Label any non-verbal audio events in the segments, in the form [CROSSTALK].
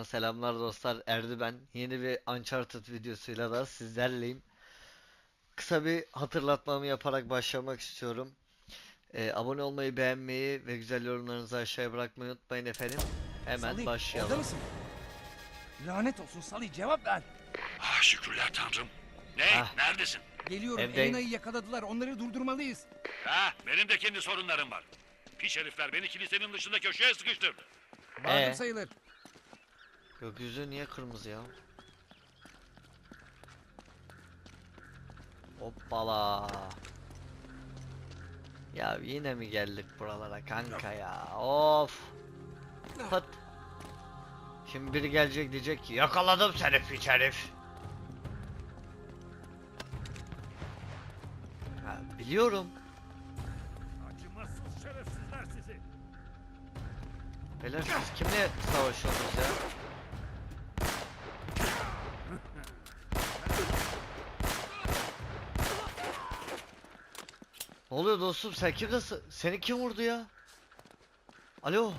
Tekrardan selamlar dostlar. Erdi ben. Yeni bir Uncharted videosuyla da sizlerleyim. Kısa bir hatırlatmamı yaparak başlamak istiyorum. Ee, abone olmayı, beğenmeyi ve güzel yorumlarınızı aşağıya bırakmayı unutmayın efendim. Hemen Salih, başlayalım. Orada mısın? Lanet olsun Salih cevap ver. Ah şükürler tanrım. Ne? Ah. Neredesin? Geliyorum Evdeyim. Elina'yı yakaladılar onları durdurmalıyız. Ha, benim de kendi sorunlarım var. Piş herifler beni kilisenin dışında köşeye sıkıştırdı. Vardım Ee? sayılır. Gökyüzü niye kırmızı ya? Hoppala. Ya yine mi geldik buralara kanka ya? Of. Pıt. Şimdi biri gelecek diyecek ki yakaladım seni piç herif. Ha, biliyorum. Acımasız şerefsizler sizi. Beyler siz kimle savaşıyorsunuz ya? Ne oluyor dostum? Sen kimdesin? Seni kim vurdu ya? Alo?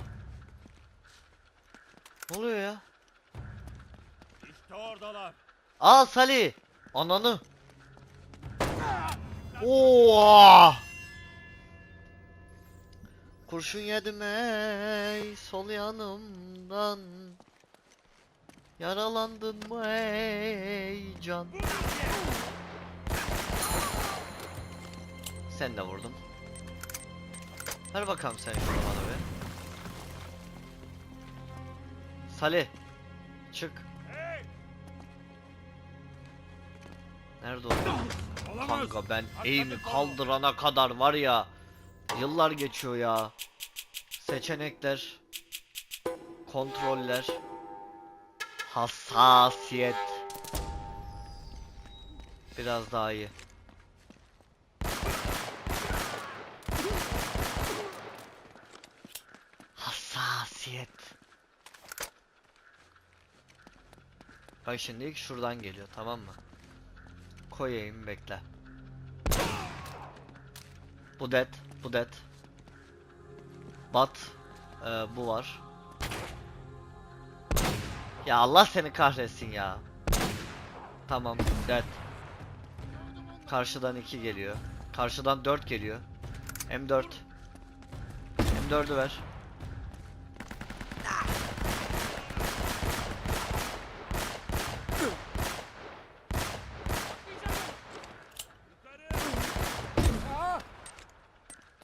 Ne oluyor ya? İşte oradalar. Aa Salih! Ananı! Oo! Kurşun yedim ey sol yanımdan Yaralandın mı ey can Sen de vurdun Ver bakalım sen şunu bana be Salih Çık! Nerede o? Kanka ben eğimi kal. kaldırana kadar var ya Yıllar geçiyor ya Seçenekler Kontroller Hassasiyet Biraz daha iyi Hassasiyet Bak şimdi ilk şuradan geliyor tamam mı? Koyayım bekle. Bu dead, bu dead. Bat, ee, bu var. Ya Allah seni kahretsin ya. Tamam, dead. Karşıdan 2 geliyor. Karşıdan 4 geliyor. M4. M4'ü ver.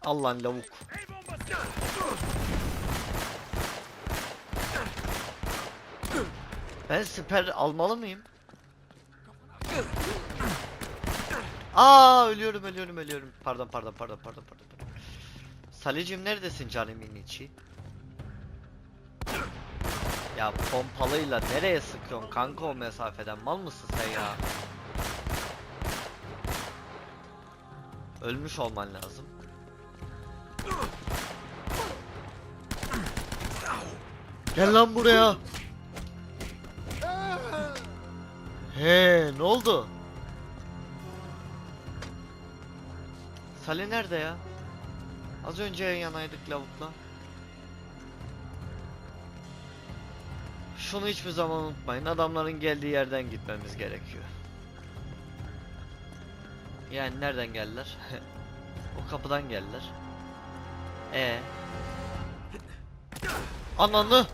Allah'ın lavuk. Ben siper almalı mıyım? Aa ölüyorum ölüyorum ölüyorum. Pardon pardon pardon pardon pardon. pardon. Salicim neredesin canımın içi? Ya pompalıyla nereye sıkıyorsun kanka o mesafeden mal mısın sen ya? Ölmüş olman lazım. Gel lan buraya. He, ne oldu? Sali nerede ya? Az önce yan yanaydık lavukla. Şunu hiçbir zaman unutmayın. Adamların geldiği yerden gitmemiz gerekiyor. Yani nereden geldiler? [LAUGHS] o kapıdan geldiler. E. Ananı.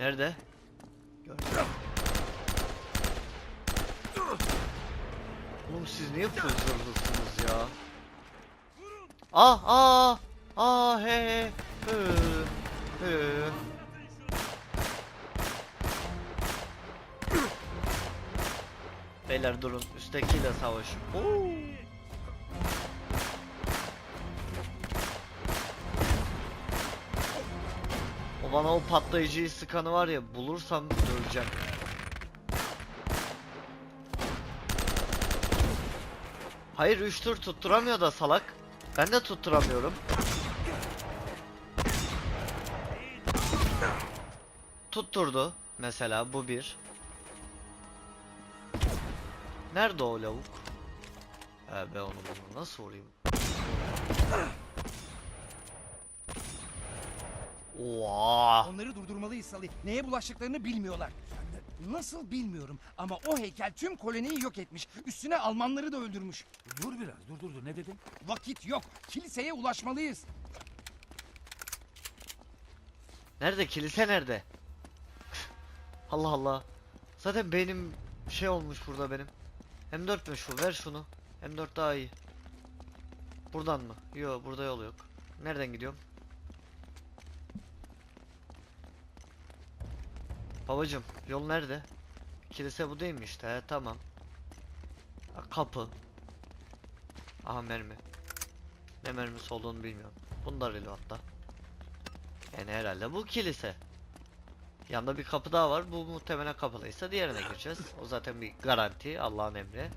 Nerede? Gördüm. Oğlum siz niye full zırhlısınız ya? Ah ah ah he he he he. Beyler durun üsttekiyle savaşın. Oo. Bana o patlayıcıyı sıkanı var ya bulursam döveceğim. Hayır 3 tur tutturamıyor da salak. Ben de tutturamıyorum. Tutturdu mesela bu bir. Nerede o lavuk? Ee, ben onu bunu nasıl vurayım? Oha. Onları durdurmalıyız Salih. Neye bulaştıklarını bilmiyorlar. Nasıl bilmiyorum ama o heykel tüm koloniyi yok etmiş. Üstüne Almanları da öldürmüş. Dur biraz dur dur dur ne dedin? Vakit yok. Kiliseye ulaşmalıyız. Nerede kilise nerede? Allah Allah. Zaten benim şey olmuş burada benim. M4 mü şu? Ver şunu. M4 daha iyi. Buradan mı? Yok burada yol yok. Nereden gidiyorum? Babacım yol nerede? Kilise bu değil mi işte? He tamam. Kapı. Aha mermi. Ne mermisi olduğunu bilmiyorum. Bunlar ile hatta. Yani herhalde bu kilise. Yanında bir kapı daha var. Bu muhtemelen kapalıysa diğerine gireceğiz. O zaten bir garanti. Allah'ın emri.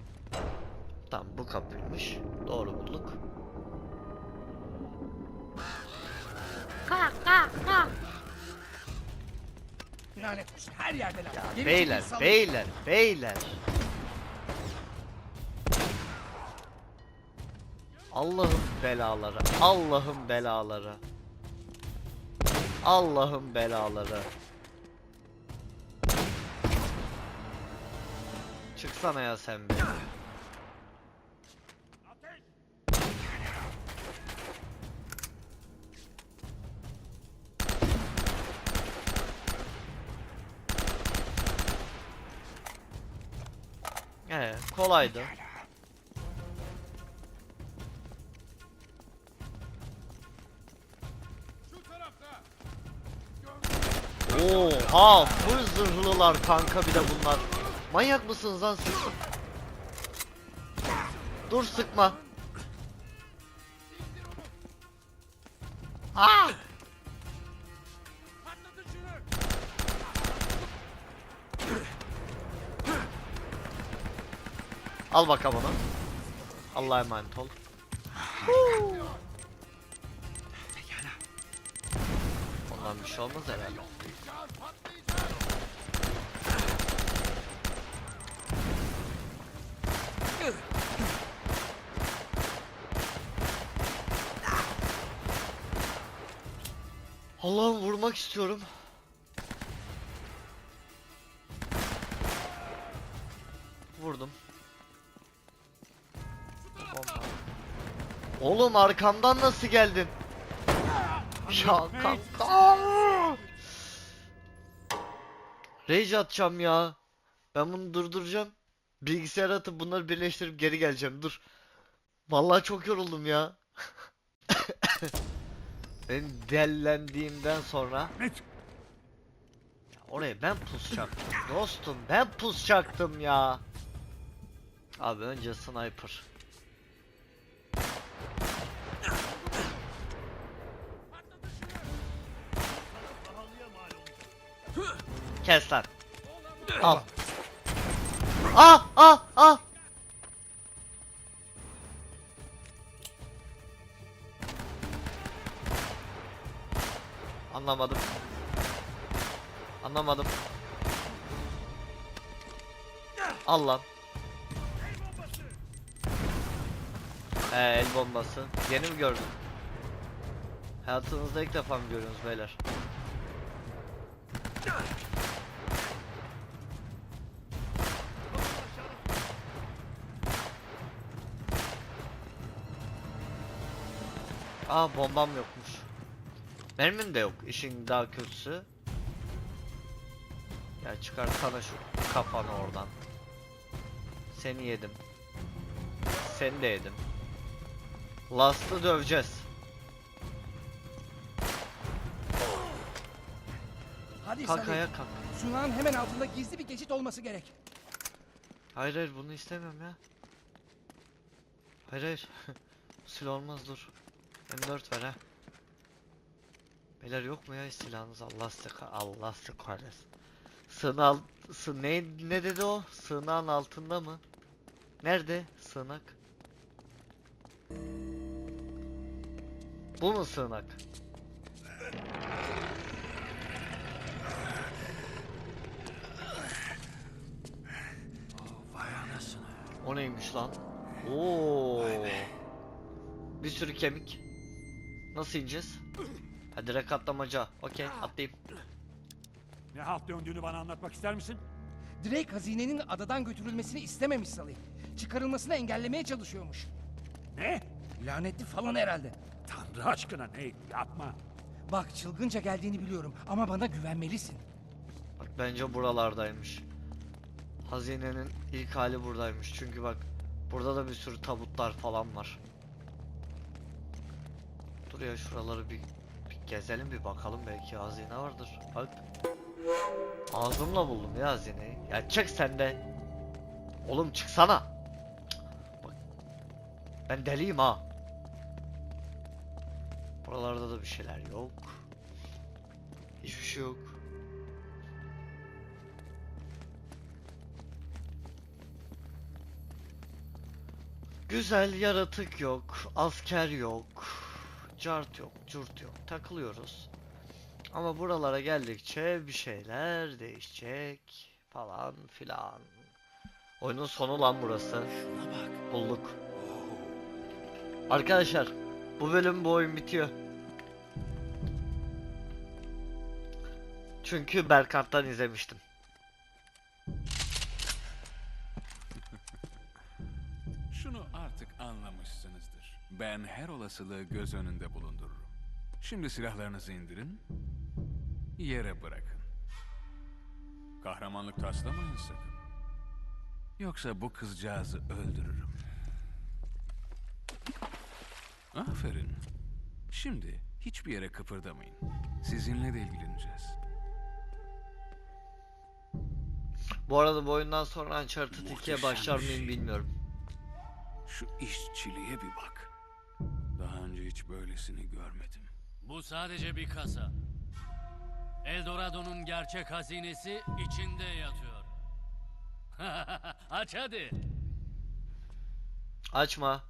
Tamam bu kapıymış. Doğru bulduk. Lanet olsun her yerdeler. Geri Beyler, beyler, beyler. Allah'ın belaları, Allah'ın belaları. Allah'ın belaları. Çıksana ya sen bir. Kolaydı. Oha, full zırhlılar kanka bir de bunlar. Manyak mısınız lan siz? Dur sıkma. Ah! Al bakalım onu. Allah'a emanet ol. Ondan bir şey olmaz herhalde. Allah'ım vurmak istiyorum. Oğlum arkamdan nasıl geldin? Ya. Rage atacağım ya. Ben bunu durduracağım. Bilgisayar atıp bunları birleştirip geri geleceğim. Dur. Vallahi çok yoruldum ya. [LAUGHS] Ben dellendiğimden sonra oraya ben pusacaktım dostum ben pusacaktım ya. Abi önce sniper. Kes lan. Al. Ah ah ah. Anlamadım. Anlamadım. Al lan. He el bombası. Yeni mi gördün? Hayatınızda ilk defa mı görüyorsunuz beyler? Aa bombam yokmuş. Mermim de yok. İşin daha kötüsü. Ya çıkarsana şu kafanı oradan. Seni yedim. Seni de yedim. Last'ı döveceğiz. Hadi Kalk ayağa kalk. Sunağın hemen altında gizli bir geçit olması gerek. Hayır hayır bunu istemiyorum ya. Hayır hayır. [LAUGHS] Silah olmaz dur. M4 ver ha. Beyler yok mu ya silahınız Allah ka- Allah kahretsin. Sığınal sı ne ne dedi o? Sığınağın altında mı? Nerede sığınak? Bu mu sığınak? O neymiş lan? Oo. Bir sürü kemik. Nasıl ineceğiz? Ha direkt atlamaca. Okey atlayayım. Ne halt döndüğünü bana anlatmak ister misin? Drake hazinenin adadan götürülmesini istememiş Salih. Çıkarılmasını engellemeye çalışıyormuş. Ne? Lanetli falan herhalde. Tanrı aşkına ne? Yapma. Bak çılgınca geldiğini biliyorum ama bana güvenmelisin. Bak bence buralardaymış. Hazinenin ilk hali buradaymış. Çünkü bak burada da bir sürü tabutlar falan var. Dur ya şuraları bir, bir gezelim bir bakalım belki hazine vardır. Bak. Ağzımla buldum ya hazineyi. Ya çık sen de. Oğlum çıksana. Bak. Ben deliyim ha. Buralarda da bir şeyler yok. Hiçbir şey yok. Güzel yaratık yok, asker yok, cart yok, curt yok. Takılıyoruz. Ama buralara geldikçe bir şeyler değişecek falan filan. Oyunun sonu lan burası. Şuna bak. Bulduk. Arkadaşlar, bu bölüm bu oyun bitiyor. Çünkü Berkant'tan izlemiştim. Ben her olasılığı göz önünde bulundururum. Şimdi silahlarınızı indirin. Yere bırakın. Kahramanlık taslamayın sakın. Yoksa bu kızcağızı öldürürüm. Aferin. Şimdi hiçbir yere kıpırdamayın. Sizinle de ilgileneceğiz. Bu arada bu oyundan sonra Uncharted 2'ye Muhteşem başlar bir mıyım şey. bilmiyorum. Şu işçiliğe bir bak. Hiç böylesini görmedim. Bu sadece bir kasa. Eldorado'nun gerçek hazinesi içinde yatıyor. [LAUGHS] Aç hadi. Açma.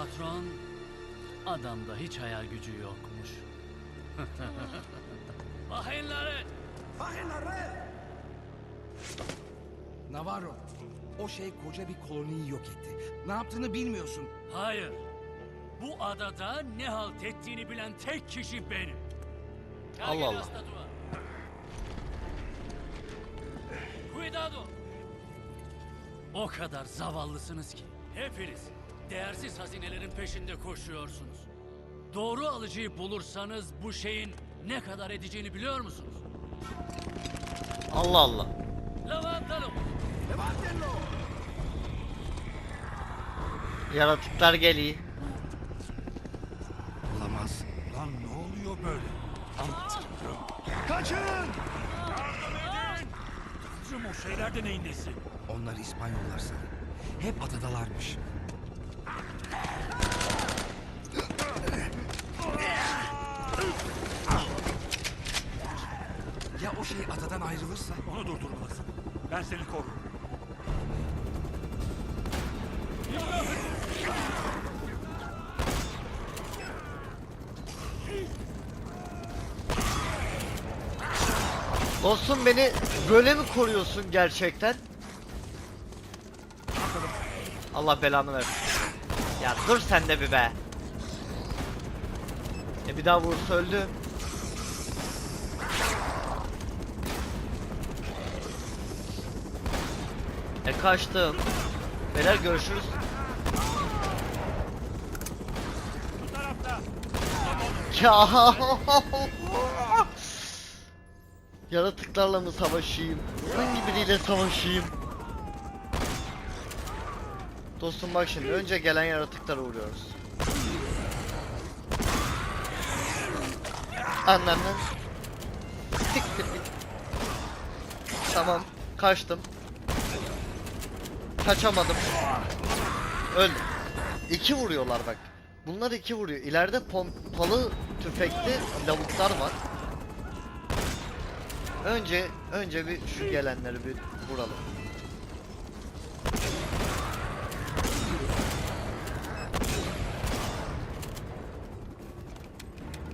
Patron. Adamda hiç hayal gücü yokmuş. [LAUGHS] Hainleri! Navarro, o şey koca bir koloniyi yok etti. Ne yaptığını bilmiyorsun. Hayır. Bu adada ne halt ettiğini bilen tek kişi benim. Gel Allah Allah. Cuidado. O kadar zavallısınız ki hepiniz değersiz hazinelerin peşinde koşuyorsunuz. Doğru alıcıyı bulursanız bu şeyin ne kadar edeceğini biliyor musunuz? Allah Allah. Yaratıklar geliyor. Olamaz. Lan ne oluyor böyle? Kaçın! Tanrım o şeyler de neyin nesi? Onlar İspanyollar Salih. Hep adadalarmış. Ya o şey adadan ayrılırsa? Onu durdurmalısın. Ben seni korurum. Dostum beni böyle mi koruyorsun gerçekten? Allah belanı versin. Ya dur sen de bir be. E bir daha vursa öldü. E kaçtım. Beyler görüşürüz. Ya. [LAUGHS] Yaratıklarla mı savaşayım? Hangi biriyle savaşayım? Dostum bak şimdi önce gelen yaratıklara? Siktir git. Tamam, kaçtım. Kaçamadım. Öldüm. İki vuruyorlar bak. Bunlar iki vuruyor. İleride pompalı tüfekli lavuklar var. Önce önce bir şu gelenleri bir vuralım.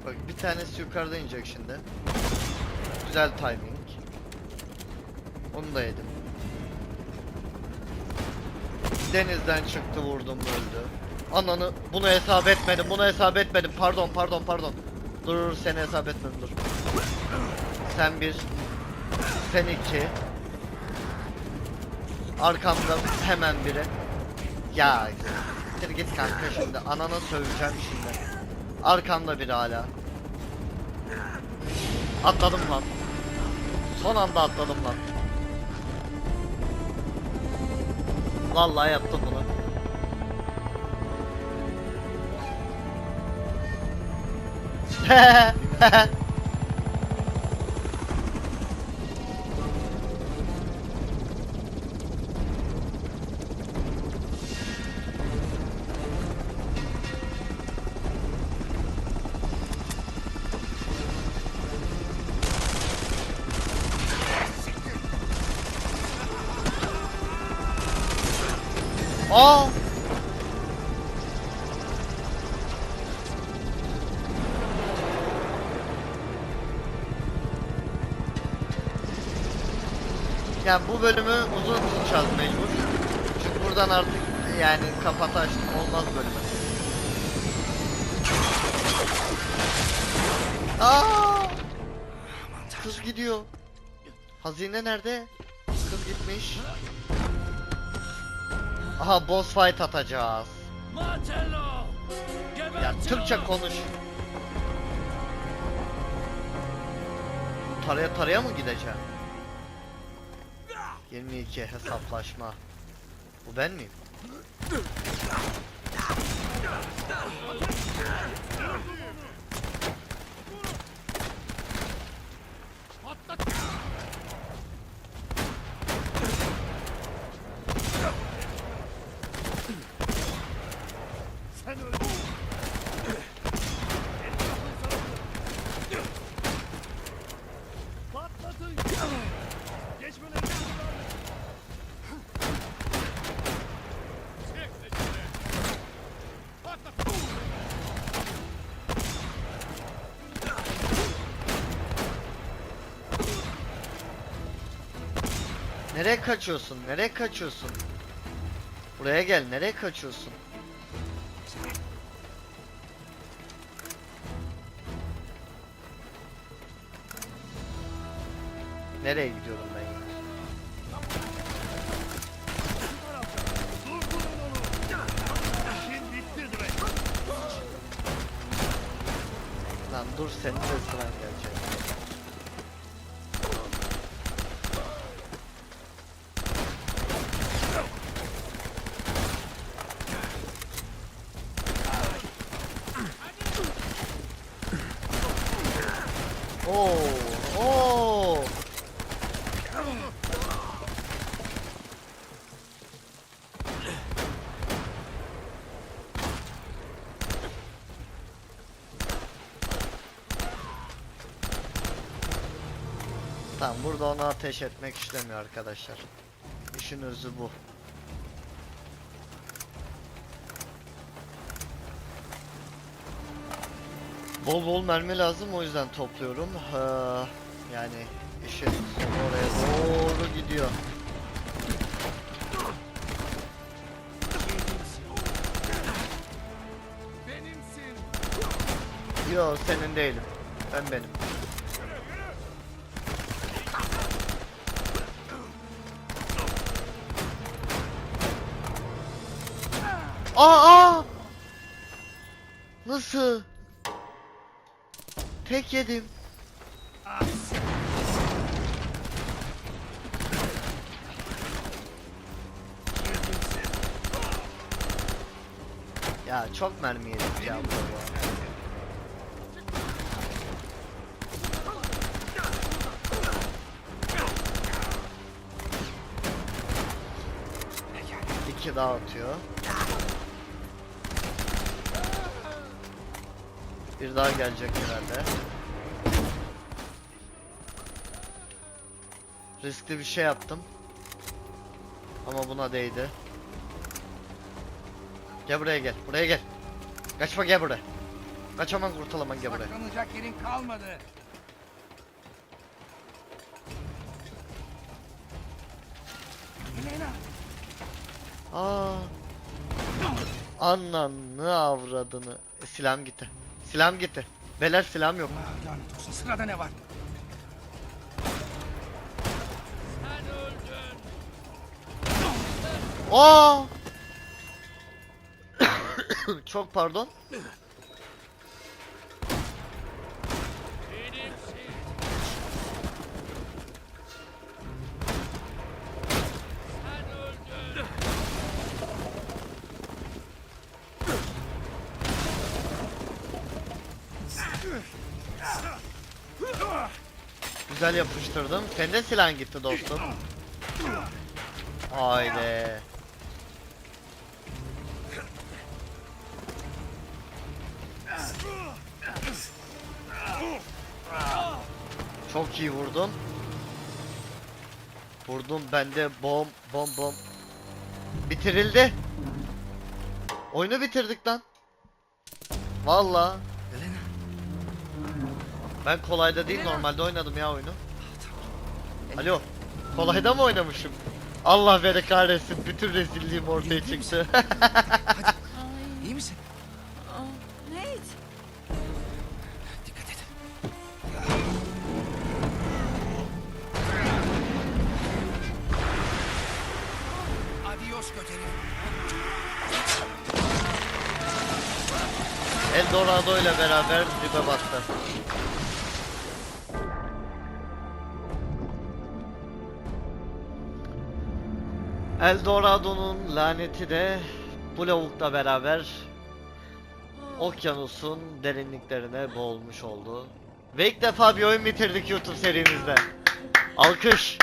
Bak bir tanesi yukarıda inecek şimdi. Güzel timing. Onu da yedim. Denizden çıktı vurdum öldü. Ananı bunu hesap etmedim bunu hesap etmedim pardon pardon pardon. Dur seni hesap etmedim dur. Sen bir. Sen iki. Arkamda hemen biri. Ya siktir git kanka şimdi anana söveceğim şimdi. Arkamda biri hala. Atladım lan. Son anda atladım lan. Vallahi yaptım bunu. [LAUGHS] Aa! Yani bu bölümü uzun tutacağız mecbur. Çünkü buradan artık yani kapat açtım olmaz bölümü. Aa! Kız gidiyor. Hazine nerede? Kız gitmiş. Aha boss fight atacağız. Ya Türkçe onu! konuş. Taraya taraya mı gideceğim? 22 hesaplaşma. Bu ben miyim? Nereye kaçıyorsun? Nereye kaçıyorsun? Buraya gel. Nereye kaçıyorsun? Nereye gidiyorum Oo, oo. Tamam burada ona ateş etmek işlemiyor arkadaşlar. İşin özü bu. Bol bol mermi lazım o yüzden topluyorum. Ha, yani işin oraya doğru gidiyor. Yo senin değilim. Ben benim. Aa, aa! Nasıl? Tek yedim. Ya çok mermi yedik ya burada. iki daha atıyor. Bir daha gelecek herhalde. Riskli bir şey yaptım. Ama buna değdi. Gel buraya gel. Buraya gel. Kaçma gel buraya. Kaçaman kurtulaman gel buraya. Saklanacak yerin kalmadı. Elena. Aa. Ananı avradını. E, silahım gitti. Silahım gitti. Beler silahım yok. Ah, Lanet olsun sırada ne var? Aa! [COUGHS] Çok pardon. Güzel yapıştırdım. Senin de silahın gitti dostum. Haydi. Çok iyi vurdum. Vurdum bende bom bom bom. Bitirildi. Oyunu bitirdik lan. Valla. Ben kolayda değil normalde oynadım ya oyunu. Alo. Kolayda mı oynamışım? Allah beni kahretsin. Bütün rezilliğim ortaya çıktı. İyi misin? Nate. Dikkat et. Adios göteri. Eldorado ile beraber dibe battı. Eldorado'nun laneti de bu lavukla beraber okyanusun derinliklerine boğulmuş oldu. Ve ilk defa bir oyun bitirdik YouTube serimizde. Alkış.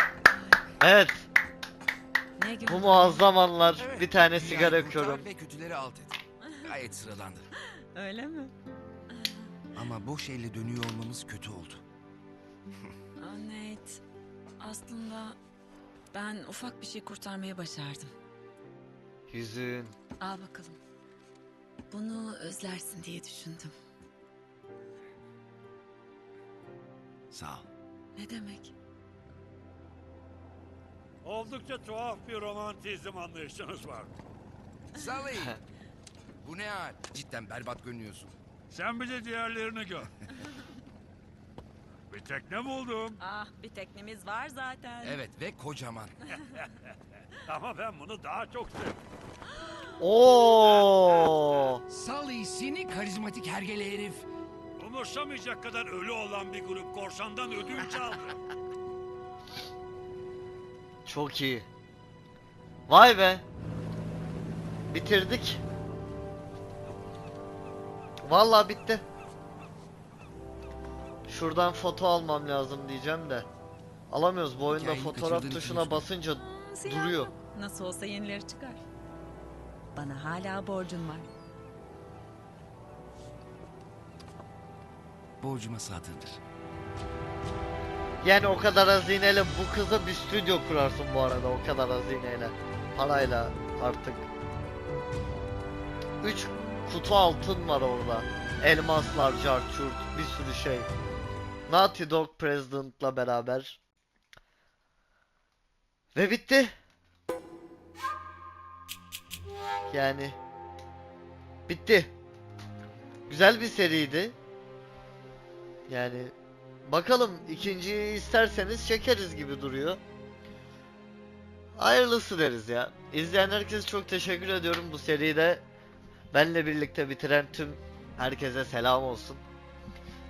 Evet, bu muazzam anlar. Evet, Bir tane sigara yakıyorum. Ve kötüleri alt et. Gayet sıradandı. Öyle mi? Ama boş elle dönüyor olmamız kötü oldu. Nate. Aslında ben ufak bir şey kurtarmayı başardım. Yüzüğün. Al bakalım. Bunu özlersin diye düşündüm. Sağ ol. Ne demek? Oldukça tuhaf bir romantizm anlayışınız var. Sally. [LAUGHS] Bu ne hal? Cidden berbat görünüyorsun. Sen bir de diğerlerini gör. [LAUGHS] bir tekne buldum. Ah bir teknemiz var zaten. Evet ve kocaman. [LAUGHS] Ama ben bunu daha çok sevdim. [GASPS] Oo! Sally seni karizmatik hergele herif. Umursamayacak kadar ölü olan bir grup korsandan ödünç aldı. [LAUGHS] Çok iyi. Vay be. Bitirdik. Vallahi bitti. Şuradan foto almam lazım diyeceğim de. Alamıyoruz bu oyunda Hikayenin fotoğraf kaçırdığını tuşuna basınca siyah duruyor. Nasıl olsa yenileri çıkar. Bana hala borcun var. Borcuma sadığımdır. Yani o kadar hazineyle bu kıza bir stüdyo kurarsın bu arada o kadar hazineyle. Parayla artık. 3 kutu altın var orada. Elmaslar, carçurt, bir sürü şey. Naughty Dog President'la beraber. Ve bitti. Yani bitti. Güzel bir seriydi. Yani Bakalım ikinciyi isterseniz çekeriz gibi duruyor. Hayırlısı deriz ya. İzleyen herkese çok teşekkür ediyorum bu seride. Benle birlikte bitiren tüm herkese selam olsun.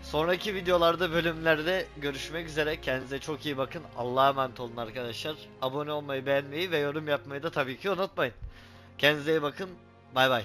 Sonraki videolarda bölümlerde görüşmek üzere. Kendinize çok iyi bakın. Allah'a emanet olun arkadaşlar. Abone olmayı, beğenmeyi ve yorum yapmayı da tabii ki unutmayın. Kendinize iyi bakın. Bay bay.